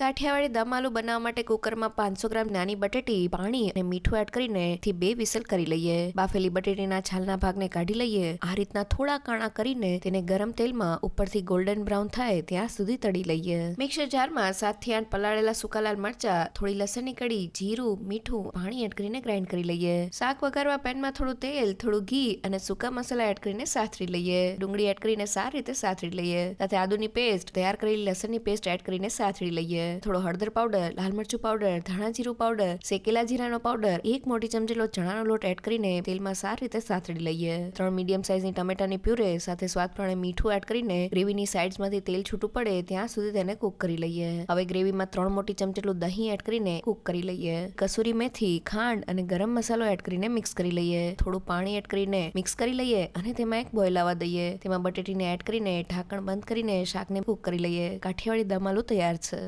કાઠિયાવાડી દમ આલુ બનાવવા માટે કુકરમાં પાંચસો ગ્રામ નાની બટેટી, પાણી અને મીઠું એડ કરીને થી બે વિસલ કરી લઈએ. બાફેલી બટેટીના છાલના ભાગને કાઢી લઈએ. આ રીતના થોડા કાણા કરીને તેને ગરમ તેલમાં ઉપરથી ગોલ્ડન બ્રાઉન થાય ત્યાં સુધી તળી લઈએ. મિક્સર જારમાં સાતથી આઠ પલાળેલા સૂકા લાલ મરચા, થોડી લસણની કડી જીરું, મીઠું, પાણી એડ કરીને ગ્રાઇન્ડ કરી લઈએ. શાક વઘારવા પેનમાં થોડું તેલ, થોડું ઘી અને સૂકા મસાલા એડ કરીને સાથરી લઈએ. ડુંગળી એડ કરીને સારી રીતે સાથરી લઈએ. સાથે આદુની પેસ્ટ તૈયાર કરેલી લસણની પેસ્ટ એડ કરીને સાથરી લઈએ. થોડો હળદર પાવડર લાલ મરચું પાવડર ધાણા જીરું પાવડર શેકેલા જીરાનો પાવડર એક મોટી ચમચીલો ચણાનો લોટ એડ કરીને તેલમાં સારી રીતે સાથડી લઈએ. ત્રણ મીડિયમ સાઇઝની ટમેટાની પ્યુરે સાથે સ્વાદ પ્રમાણે મીઠું એડ કરીને ગ્રેવીની સાઇડ્સમાંથી તેલ છૂટું પડે ત્યાં સુધી તેને કુક કરી લઈએ. હવે ગ્રેવીમાં ત્રણ મોટી ચમચેટલું દહીં એડ કરીને કુક કરી લઈએ. કસૂરી મેથી, ખાંડ અને ગરમ મસાલો એડ કરીને મિક્સ કરી લઈએ. થોડું પાણી એડ કરીને મિક્સ કરી લઈએ અને તેમાં એક બોઇલ આવવા દઈએ. તેમાં બટેટીને એડ કરીને ઢાંકણ બંધ કરીને શાકને કુક કરી લઈએ. કાઠિયાવાડી દમાલું તૈયાર છે.